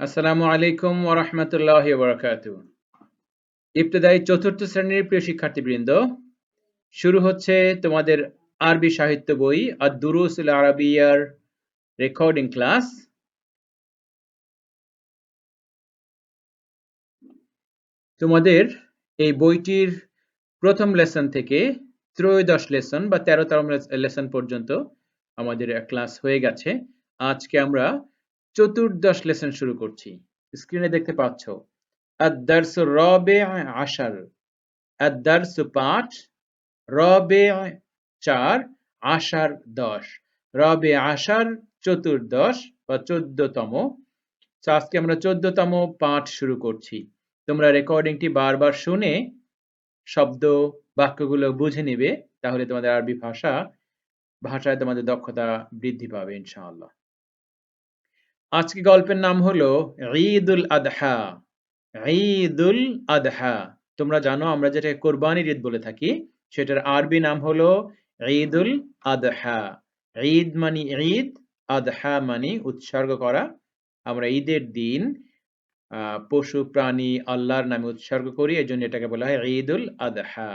আসসালামু আলাইকুম ওরহমতুল্লাহ বরকাত ইবতদায়ী চতুর্থ শ্রেণির প্রিয় শিক্ষার্থীবৃন্দ, শুরু হচ্ছে তোমাদের আরবি সাহিত্য বই আর দুরুসুল আরবিয়ার রেকর্ডিং ক্লাস তোমাদের এই বইটির প্রথম লেসন থেকে ত্রয়োদশ লেসন বা তেরোতম লেসন পর্যন্ত আমাদের ক্লাস হয়ে গেছে। আজকে আমরা চতুর্দশ লেসন শুরু করছি। স্ক্রিনে দেখতে পাচ্ছ। আদার্স রবে আশার। আদার্স পাঁচ রবে চার, আশার দশ। রবে আশার চতুর্দশ বা চোদ্দতম। আজকে আমরা চোদ্দতম পাঠ শুরু করছি। তোমরা রেকর্ডিংটি বারবার শুনে শব্দ, বাক্যগুলো বুঝে নিবে, তাহলে তোমাদের আরবি ভাষা, ভাষায় তোমাদের দক্ষতা বৃদ্ধি পাবে, ইনশাআল্লাহ। আজকে গল্পের নাম হলো ঈদুল আদহা। ঈদুল আদহা। তোমরা জানো, আমরা যেটা কোরবানির ঈদ বলে থাকি, সেটার আরবি নাম হলো ঈদুল আদহা। ঈদ মানি ঈদ, আদহা মানি উৎসর্গ করা। আমরা ঈদের দিন পশু, প্রাণী, আল্লাহর নামে উৎসর্গ করি এই জন্য এটাকে বলা হয় ঈদুল আদহা।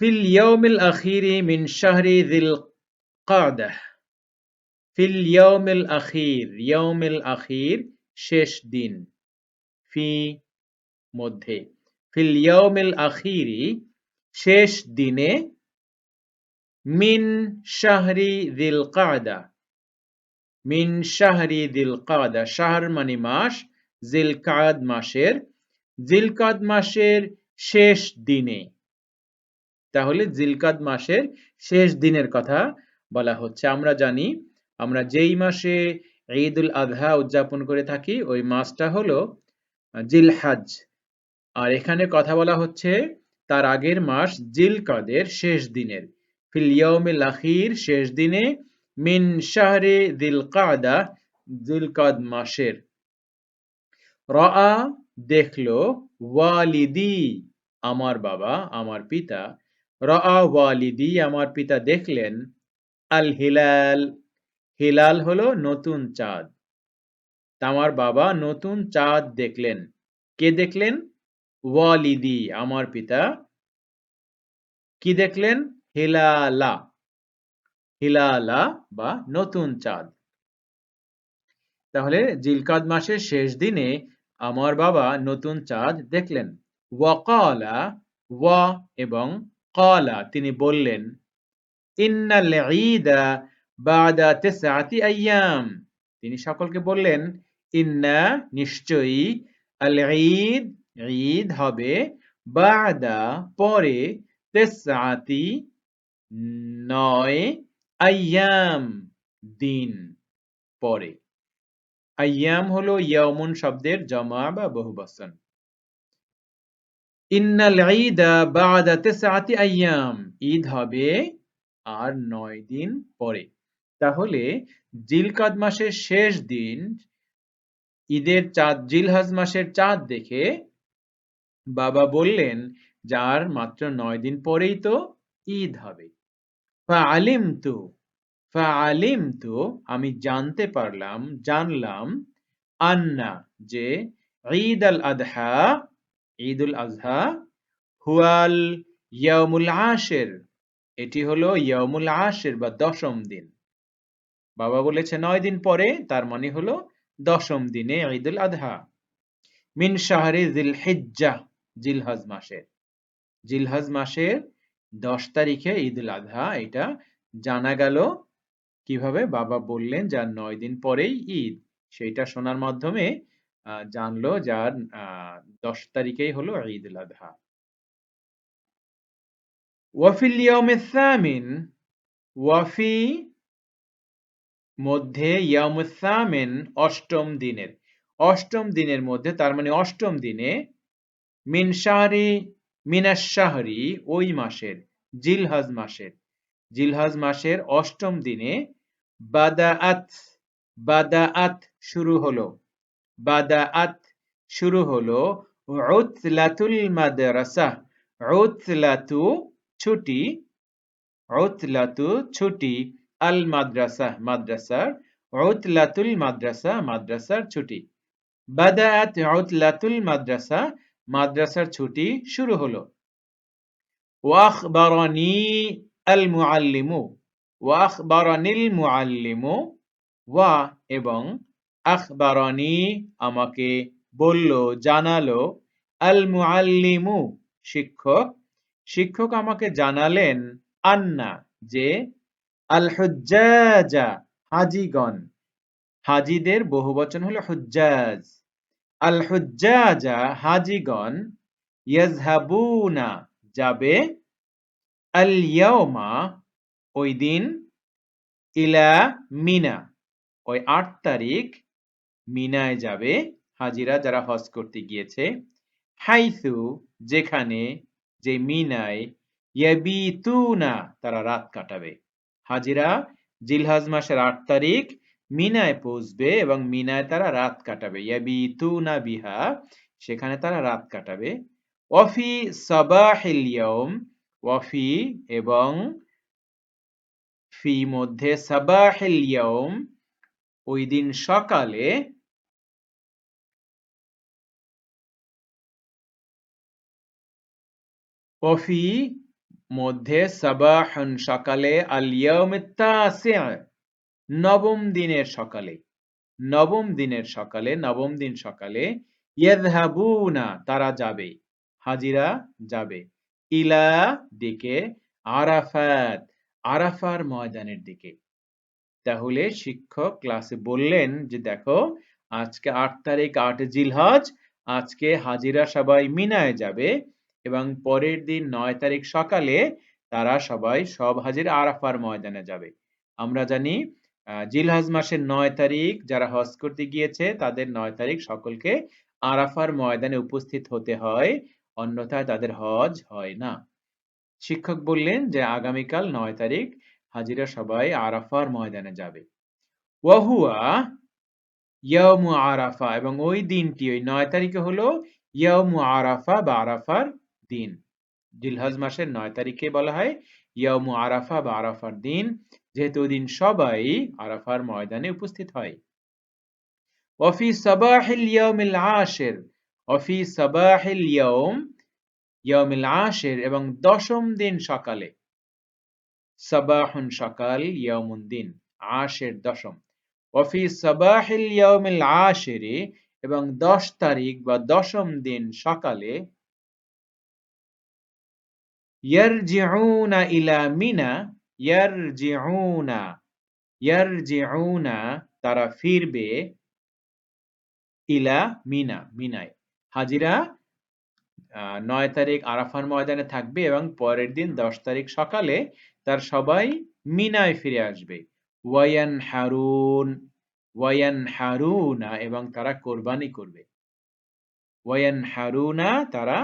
ফিল ইয়াউমিল আখিরি মিন শাহরি যিল কাদা ফিল ইয়াউমিল আখির ইয়াউমিল আখির শেষ দিন ফি মধ্যে ফিল ইয়াউমিল আখিরি শেষ দিনে মিন শাহরি দিল কাদা মিন শাহরি দিল কাদা শাহর মানে মাস জিলকাদ মাসের জিলকাদ মাসের শেষ দিনে তাহলে জিলকাদ মাসের শেষ দিনের কথা বলা হচ্ছে। আমরা জানি, আমরা যেই মাসে ঈদুল আজহা উদযাপন করে থাকি, ওই মাসটা হলো জিলহাজ। আর এখানে কথা বলা হচ্ছে, তার আগের মাস জিলকাদের শেষ দিনের। ফিল ইয়াউমিল আখির শেষ দিনে মিন শাহরে দিল কাদা জিলকাদ মাসের। রা দেখল, ওয়ালিদি, আমার বাবা, আমার পিতা। রা ওয়ালিদি, আমার পিতা দেখলেন আল হিলাল। হিলাল হলো নতুন চাঁদ। আমার বাবা নতুন চাঁদ দেখলেন। কে দেখলেন? ওয়ালিদি, আমার পিতা। কি দেখলেন? হিলালা। হিলালা বা নতুন চাঁদ। তাহলে জিলকাদ মাসের শেষ দিনে আমার বাবা নতুন চাঁদ দেখলেন। ওয়াকালা, ওয়া এবং কালা তিনি বললেন। ইন্নাল ঈদা বাদা তেসাতি আইয়াম। তিনি সকলকে বললেন, ইন্না নিশ্চয়ই আল ঈদ ঈদ হবে বাদা পরে তেসাতি নয় আইয়াম দিন পরে। আইয়াম হলো ইয়ামুন শব্দের জমা বা বহুবচন। ইন্নাল ঈদা বাদা তেসাতি আইয়াম, ঈদ হবে আর নয় দিন পরে। তাহলে জিলকাদ মাসের শেষ দিন, ঈদের চাঁদ, জিলহাজ মাসের চাঁদ দেখে বাবা বললেন, যার মাত্র নয় দিন পরেই তো ঈদ হবে। আলিম তু আলিম তু আমি জানতে পারলাম, জানলাম আন্না যে ঈদ আল আদহা ঈদ উল আজহা হুয়াল ইয়ামুল আশের এটি হলো ইয়ামুল আশের বা দশম দিন। বাবা বলেছে, নয় দিন পরে, তার মানে হলো দশম দিনে ঈদুল আদহা মিন শাহরে জিল হিজ্জা জিলহজ মাসের। জিলহজ মাসের দশ তারিখে ঈদুল আদহা এটা জানা গেল কীভাবে বাবা বললেন যার নয় দিন পরেই ঈদ। সেইটা শোনার মাধ্যমে জানলো যার দশ তারিখেই হলো ঈদুল আদহা ওয়াফিল ইয়াউমিস সামিন ওয়াফি মধ্যে ইয়ামুসামেন অষ্টম দিনের অষ্টম দিনের মধ্যে তার মানে অষ্টম দিনে মিন শাহরি মিনাস শাহরি ওই মাসের, জিলহাজ মাসের। জিলহাজ মাসের অষ্টম দিনে বাদাআত বাদাআত শুরু হলো। বাদাআত শুরু হলো উতলাতুল মাদ্রাসা, উতলাতু ছুটি, উতলাতু ছুটি আল মাদ্রাসা মাদ্রাসার, উতলাতুল মাদ্রাসা, মাদ্রাসার ছুটি। বাদাআত উতলাতুল মাদ্রাসা, মাদ্রাসার ছুটি শুরু হলো। ওয়াখবারানি আল মুআল্লিমু ওয়াখবারানিল মুআল্লিমু, ওয়া এবং আখবারানি আমাকে বলল, জানালো আল মুআল্লিমু শিক্ষক শিক্ষক আমাকে জানালেন, আন্না, যে আল হুজ্জাজা হাজিগণ। হাজিদের বহুবচন হলো হুজ্জাজ। আল হুজ্জাজা হাজিগণ ইয়াজহাবুনা যাবে আল ইয়াউমা ওই দিন ইলা মিনা, ওই আট তারিখ মিনায় যাবে হাজিরা যারা হজ করতে গিয়েছে। হাইসু, যেখানে যে মিনায় তারা রাত কাটাবে। হাজিরা, জিলহাজ মাসের আট তারিখ মিনায় পৌঁছবে এবং মিনায় তারা রাত কাটাবে। বিহা, সেখানে তারা রাত কাটাবে। ওয়াফি সাবাহিল ইয়াউম ওয়াফি এবং ফি মধ্যে সাবাহিল ওই দিন সকালে ওফি মধ্যে সাবাহন সকালে নবম দিনের সকালে, নবম দিনের সকালে, নবম দিন সকালে ইয়াযহাবুনা, তারা যাবে, হাজিরা যাবে। ইলা দিকে আরাফাত, আরাফার ময়দানের দিকে। তাহলে শিক্ষক ক্লাসে বললেন যে দেখো, আজকে আট তারিখ, আট জিলহজ, আজকে হাজিরা সবাই মিনায় যাবে। এবং পরের দিন নয় তারিখ সকালে তারা সবাই সব হাজির আরাফার ময়দানে যাবে। আমরা জানি জিলহজ মাসের নয় তারিখ যারা হজ করতে গিয়েছে, তাদের নয় তারিখ সকলকে আরাফার ময়দানে উপস্থিত হতে হয়, অন্যথায় তাদের হজ হয় না। শিক্ষক বললেন যে, আগামীকাল নয় তারিখ হাজিরা সবাই আরাফার ময়দানে যাবে। ওয়াহুয়া ইয়ামু আরাফা এবং ওই দিনটি, ওই নয় তারিখে হলো ইয়ামু আরাফা বা আরাফার দিন। জিলহজ মাসের নয় তারিখে বলা হয় ইয়ামু আরাফা বা আরাফার দিন, যেহেতু দিন সবাই আরাফার ময়দানে উপস্থিত হয়। ওফি সাবাহিল আশির, ওফি সাবাহিল আশির এবং দশম দিন সকালে। সাবাহুন সকাল ইয়াউমুন দিন, আশের দশম। ওফি সাবাহিল ইয়াউমিল আশিরে এবং দশ তারিখ বা দশম দিন সকালে ইয়ারজিউনা ইলা মিনা ইয়ারজিউনা ইয়ারজিউনা তারা ফিরবে ইলা মিনা, মিনায়। হাজিরা নয় তারিখ আরাফার ময়দানে থাকবে এবং পরের দিন দশ তারিখ সকালে তার সবাই মিনায় ফিরে আসবে। ওয়ায়ান হারুন ওয়ায়ান হারুনা এবং তারা কোরবানি করবে। ওয়ায়ান হারুনা তারা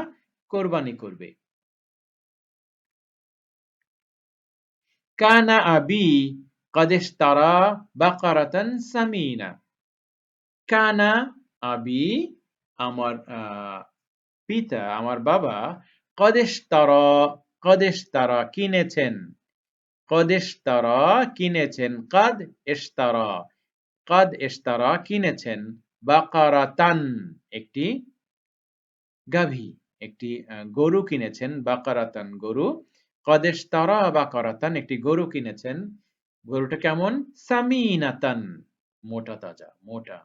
কোরবানি করবে। কানা আবি কাদেশ তারা বাকারাতান সামিনা কানা আবি আমার পিতা, আমার বাবা কদেশ তারা কদেশ তারা কিনেছেন। কদেশ তারা কিনেছেন। কাদ এস্তারা কাদ এস্তারা কিনেছেন। বাকারাতান একটি গাভী, একটি গরু কিনেছেন। বাকারাতান গরু। কদেশ তারা বা করাতান, একটি গরু কিনেছেন। গরুটা কেমন? সামিনাতান, মোটা তাজা, মোটা।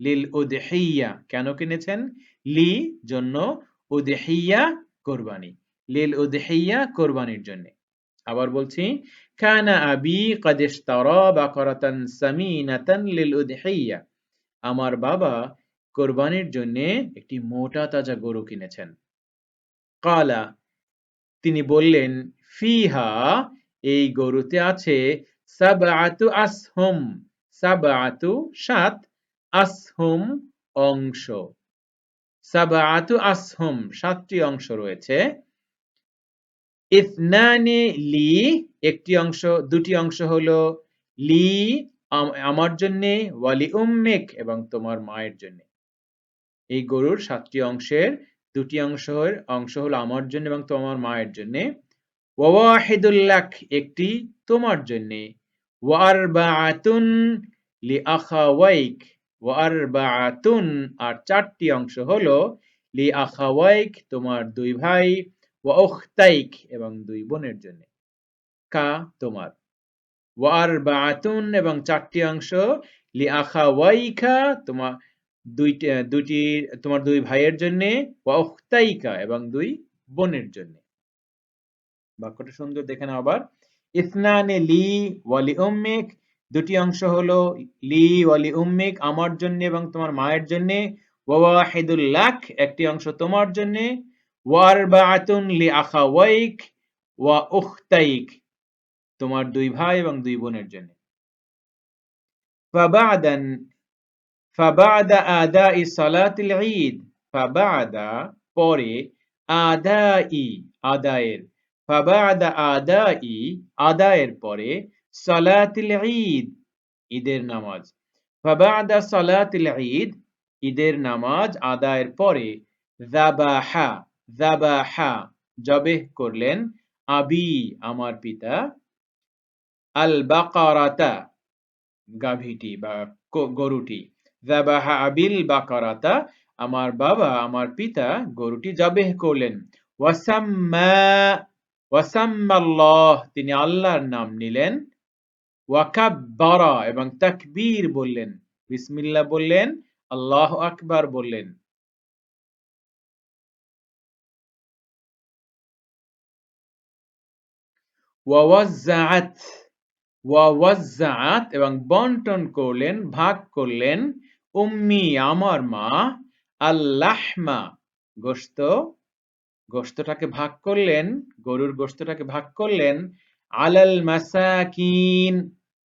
লিল উদেহিয়া কেন কিনেছেন? লি জন্য উদেহিয়া কোরবানি। লিল উদেহিয়া কোরবানির জন্য। আবার বলছি, কানা আবি কদেশ তারা বা করাতান সামিনাতান লিল উদেহিয়া। আমার বাবা কোরবানির জন্য একটি মোটা তাজা গরু কিনেছেন। কালা, তিনি বললেন ফিহা, এই গরুতে আছে সাবআতু আসহুম, সাবআতু সাত আসহুম অংশ। সাবআতু আসহুম, সাতটি অংশ রয়েছে। ইসনানি লি, একটি অংশ, দুটি অংশ হলো লি আমার জন্যে, ওয়ালি উম্মেক এবং তোমার মায়ের জন্য। এই গরুর সাতটি অংশের দুটি অংশ অংশ হলো আমার জন্য এবং তোমার মায়ের জন্য। ওয়াহিদুল্লাহ একটি তোমার জন্য। ওয়ারবাআতুন লিআখাওয়াইক ওয়ারবাআতুন আর চারটি অংশ হলো লিআখাওয়াইক, তোমার দুই ভাই ওয়া উখতাইক এবং দুই বোনের জন্য। কা, তোমার। ওয়ারবাআতুন এবং চারটি অংশ লিআখাওয়াইকা তোমার দুইটি দুটি তোমার দুই ভাইয়ের জন্য ওয়া এবং দুই বোনের জন্য। বাক্যটা সুন্দর, দেখে নাও আবার। ইসনানে লি ওয়ালি উম্মিক, দুটি অংশ হলো লি ওয়ালি উম্মিক আমার জন্য এবং তোমার মায়ের জন্য। ওয়াহিদুল লাক, একটি অংশ তোমার জন্য। ওয়ারবাআতুন লি আখাওয়াইক, ওয়া উখতাইক, তোমার দুই ভাই এবং দুই বোনের জন্য। ফাবাদান, ফাবাদা আদাই সালাতিল ঈদ, ফাবাদা পরে আদাই, আদায়ের ফাবাদা আদাই, আদায়ের পরে সালাতিল ঈদ, ঈদের নামাজ। ফাবাদা সালাতিল ঈদ, ঈদের নামাজ আদায়ের পরে যাবাহা যাবাহা জবেহ করলেন আবি, আমার পিতা। আল বাকারাতা গাভীটি বা গরুটি। যাবাহা আবিল বাকারাতা, আমার বাবা, আমার পিতা গরুটি জবেহ করলেন। ওয়াসাম্মা ওয়াসাম্মাল্লাহ, তিনি আল্লাহর নাম নিলেন। ওয়াকাব্বারা, এবং তাকবীর বললেন। বিসমিল্লাহ বললেন, আল্লাহ আকবার বললেন। ওয়াওয়াজ্জাআত ওয়াওয়াজ্জাআত, এবং বন্টন করলেন, ভাগ করলেন। উম্মি, আমার মা, আল্লাহমা, গোশত গোশতটাকে ভাগ করলেন, গরুর গোশতটাকে ভাগ করলেন, আলাল মাসাকিন,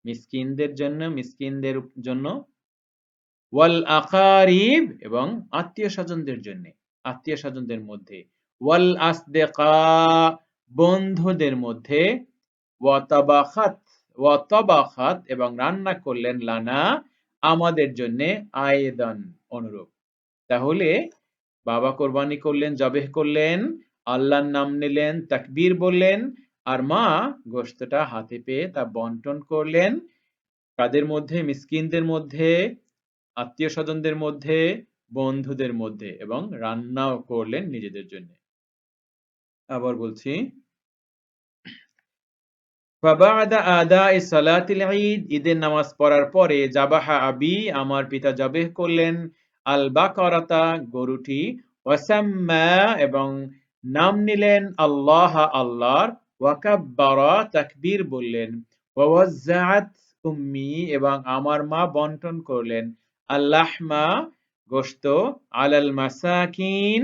মিসকিনদের জন্য মিসকিনদের জন্য, ওয়াল আকারিব এবং আত্মীয় স্বজনদের জন্য, আত্মীয় স্বজনদের মধ্যে, ওয়াল আসদেকা, বন্ধুদের মধ্যে ওয়াতাবাখাত ওয়াতাবাখাত এবং রান্না করলেন লানা, আমাদের জন্য আয়েদান অনুরূপ। তাহলে বাবা কোরবানি করলেন, জবেহ করলেন, আল্লাহর নাম নিলেন, তাকবীর বললেন, আর মা গোস্তটা হাতে পেয়ে তা বন্টন করলেন। কাদের মধ্যে, মিসকিনদের মধ্যে আত্মীয় স্বজনদের মধ্যে, বন্ধুদের মধ্যে এবং রান্নাও করলেন নিজেদের জন্য। আবার বলছি ঈদের নামাজ পড়ার পরে জাবাহা আবি, আমার পিতা জবেহ করলেন আল বাকারাতা গরুটি ওয়াসাম্মা এবং নাম নিলেন আল্লাহ আল্লাহর, ওয়াকাব্বারা তাকবীর বললেন উম্মি এবং আমার মা বন্টন করলেন, আল্লাহমা গোশত আলাল মাসাকিন,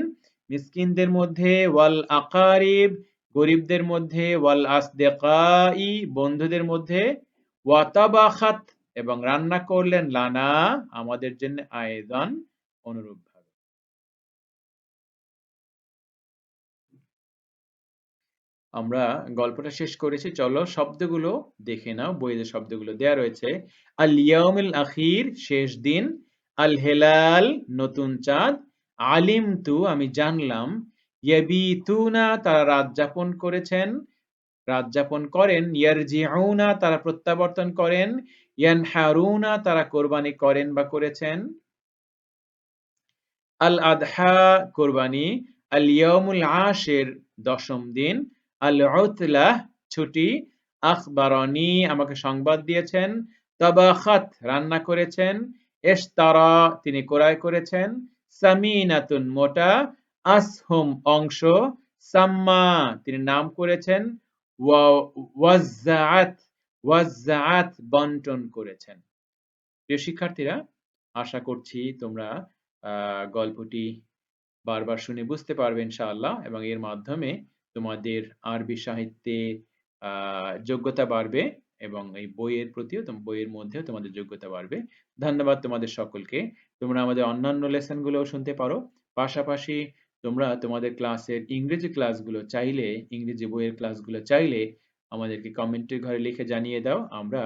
মিসকিনদের মধ্যে ওয়াল আকারিব গরিবদের মধ্যে ওয়াল আসদেকাই বন্ধুদের মধ্যে, ওয়াতাবাখাত এবং রান্না করলেন, লানা আমাদের জন্য আয়োজন। অনুরূপ ভাবে। আমরা গল্পটা শেষ করেছি। চলো শব্দগুলো দেখে নাও, বইয়ের শব্দগুলো। দেয়া রয়েছে আল ইয়াউমিল আখির, শেষ দিন। আল হেলাল নতুন চাঁদ। আলিম তু আমি জানলাম। ইয়াবিতুনা, তারা রাত যাপন করেছেন। রাত যাপন করেন। ইয়ারজিউনা, তারা প্রত্যাবর্তন করেন। ইয়ানহারুনা, তারা কোরবানি করেন বা করেছেন। আল আদহা কোরবানি আল ইয়াউমুল আশের দশম দিন আল উতলাহ ছুটি, আখবারনি আমাকে সংবাদ দিয়েছেন, তাবাখাত রান্না করেছেন, এশতারা তিনি ক্রয় করেছেন, সামিনাতুন মোটা, আসহুম অংশ, সাম্মা তিনি নাম করেছেন ওয়াজ্জাআত ওয়াজ্জাআত বন্টন করেছেন। প্রিয় শিক্ষার্থীরা, আশা করছি তোমরা গল্পটি বারবার শুনে বুঝতে পারবে ইনশাআল্লাহ এবং এর মাধ্যমে তোমাদের আরবি সাহিত্যে যোগ্যতা বাড়বে এবং এই বইয়ের প্রতিও বইয়ের মধ্যেও তোমাদের যোগ্যতা বাড়বে। ধন্যবাদ তোমাদের সকলকে। তোমরা আমাদের অন্যান্য লেসনগুলোও শুনতে পারো। পাশাপাশি তোমরা তোমাদের ক্লাসের ইংরেজি ক্লাসগুলো চাইলে, ইংরেজি বইয়ের ক্লাসগুলো চাইলে আমাদেরকে কমেন্টের ঘরে লিখে জানিয়ে দাও। আমরা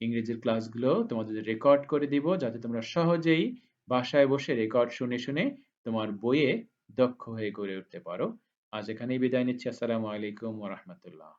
ইংরেজির ক্লাসগুলো তোমাদের রেকর্ড করে দিব যাতে তোমরা সহজেই বাসায় বসে রেকর্ড শুনে শুনে তোমার বইয়ে দক্ষ হয়ে গড়ে উঠতে পারো। আজ এখানেই বিদায় নিচ্ছি। আসসালামু আলাইকুম ওরহমতুল্লাহ রাহমাতুল্লাহ।